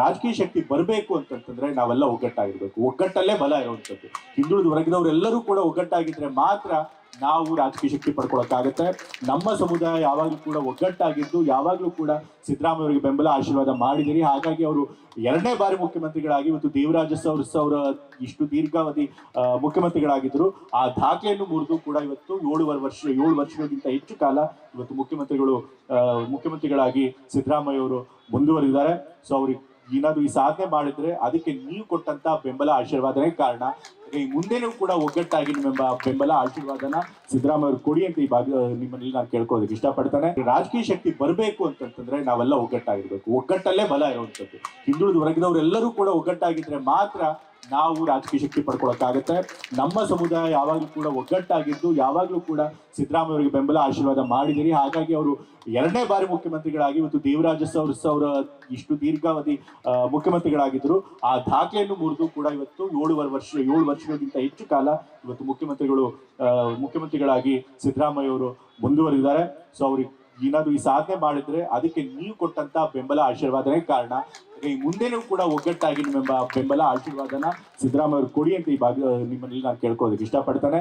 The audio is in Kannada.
ರಾಜಕೀಯ ಶಕ್ತಿ ಬರಬೇಕು ಅಂತಂತಂದ್ರೆ ನಾವೆಲ್ಲ ಒಗ್ಗಟ್ಟಾಗಿರ್ಬೇಕು. ಒಗ್ಗಟ್ಟಲ್ಲೇ ಬಲ ಇರುವಂಥದ್ದು. ಹಿಂದುಳಿದ ವರ್ಗದವರೆಲ್ಲರೂ ಕೂಡ ಒಗ್ಗಟ್ಟಾಗಿದ್ರೆ ಮಾತ್ರ ನಾವು ರಾಜಕೀಯ ಶಕ್ತಿ ಪಡ್ಕೊಳಕ್ಕಾಗತ್ತೆ. ನಮ್ಮ ಸಮುದಾಯ ಯಾವಾಗಲೂ ಕೂಡ ಒಗ್ಗಟ್ಟಾಗಿದ್ದು, ಯಾವಾಗಲೂ ಕೂಡ ಸಿದ್ದರಾಮಯ್ಯ ಅವರಿಗೆ ಬೆಂಬಲ ಆಶೀರ್ವಾದ ಮಾಡಿದಿರಿ. ಹಾಗಾಗಿ ಅವರು ಎರಡನೇ ಬಾರಿ ಮುಖ್ಯಮಂತ್ರಿಗಳಾಗಿ ಮತ್ತು ದೇವರಾಜ ಸೌರ ಅವರ ಇಷ್ಟು ದೀರ್ಘಾವಧಿ ಮುಖ್ಯಮಂತ್ರಿಗಳಾಗಿದ್ದರು. ಆ ದಾಖಲೆಯನ್ನು ಮುರಿದು ಕೂಡ ಇವತ್ತು ಏಳುವರೆ ವರ್ಷ, ಏಳು ವರ್ಷಗಳಿಗಿಂತ ಹೆಚ್ಚು ಕಾಲ ಇವತ್ತು ಮುಖ್ಯಮಂತ್ರಿಗಳು ಮುಖ್ಯಮಂತ್ರಿಗಳಾಗಿ ಸಿದ್ದರಾಮಯ್ಯ ಅವರು ಮುಂದುವರಿದ್ದಾರೆ ಸೊ ಅವ್ರಿಗೆ ಏನಾದ್ರು ಈ ಸಾಧನೆ ಮಾಡಿದ್ರೆ ಅದಕ್ಕೆ ನೀವು ಕೊಟ್ಟಂತ ಬೆಂಬಲ, ಆಶೀರ್ವಾದನೇ ಕಾರಣ. ಈ ಮುಂದೆನೂ ಕೂಡ ಒಗ್ಗಟ್ಟಾಗಿ ನಿಮ್ಮ ಬೆಂಬಲ, ಆಶೀರ್ವಾದನ ಸಿದ್ದರಾಮಯ್ಯ ಕೊಡಿ ಅಂತ ಈ ಭಾಗ ನಿಮ್ಮಲ್ಲಿ ನಾನು ಕೇಳ್ಕೊಳ್ಳೋದಕ್ಕೆ ಇಷ್ಟಪಡ್ತಾನೆ. ರಾಜಕೀಯ ಶಕ್ತಿ ಬರಬೇಕು ಅಂತಂತಂದ್ರೆ ನಾವೆಲ್ಲ ಒಗ್ಗಟ್ಟಾಗಿರ್ಬೇಕು. ಒಗ್ಗಟ್ಟಲ್ಲೇ ಬಲ ಇರುವಂತದ್ದು ಹಿಂದುಳಿದ ವರ್ಗದವರೆಲ್ಲರೂ ಕೂಡ ಒಗ್ಗಟ್ಟಾಗಿದ್ರೆ ಮಾತ್ರ ನಾವು ರಾಜಕೀಯ ಶಕ್ತಿ ಪಡ್ಕೊಳಕ್ಕಾಗತ್ತೆ. ನಮ್ಮ ಸಮುದಾಯ ಯಾವಾಗಲೂ ಕೂಡ ಒಗ್ಗಟ್ಟಾಗಿದ್ದು, ಯಾವಾಗಲೂ ಕೂಡ ಸಿದ್ದರಾಮಯ್ಯ ಅವರಿಗೆ ಬೆಂಬಲ ಆಶೀರ್ವಾದ ಮಾಡಿದಿರಿ. ಹಾಗಾಗಿ ಅವರು ಎರಡನೇ ಬಾರಿ ಮುಖ್ಯಮಂತ್ರಿಗಳಾಗಿ ಇವತ್ತು ದೇವರಾಜ ಸೌರ್ ಸೌರ ಇಷ್ಟು ದೀರ್ಘಾವಧಿ ಮುಖ್ಯಮಂತ್ರಿಗಳಾಗಿದ್ರು ಆ ದಾಖಲೆಯನ್ನು ಮುರಿದು ಕೂಡ ಇವತ್ತು ಏಳುವರೆ ವರ್ಷ, ಏಳು ವರ್ಷಗಳಿಗಿಂತ ಹೆಚ್ಚು ಕಾಲ ಇವತ್ತು ಮುಖ್ಯಮಂತ್ರಿಗಳು ಮುಖ್ಯಮಂತ್ರಿಗಳಾಗಿ ಸಿದ್ದರಾಮಯ್ಯ ಅವರು ಮುಂದುವರಿದಿದ್ದಾರೆ. ಸೊ ಅವ್ರಿಗೆ ಏನಾದ್ರು ಈ ಸಾಧನೆ ಮಾಡಿದ್ರೆ ಅದಕ್ಕೆ ನೀವು ಕೊಟ್ಟಂತ ಬೆಂಬಲ, ಆಶೀರ್ವಾದನೇ ಕಾರಣ. ಈ ಮುಂದೆನೂ ಕೂಡ ಒಗ್ಗಟ್ಟಾಗಿ ನಿಮ್ಮ ಬೆಂಬಲ, ಆಶೀರ್ವಾದನ ಸಿದ್ದರಾಮಯ್ಯ ಕೊಡಿ ಅಂತ ಈ ಭಾಗ ನಿಮ್ಮಲ್ಲಿ ನಾನು ಕೇಳ್ಕೊಳ್ಳೋದಕ್ಕೆ ಇಷ್ಟಪಡ್ತಾನೆ.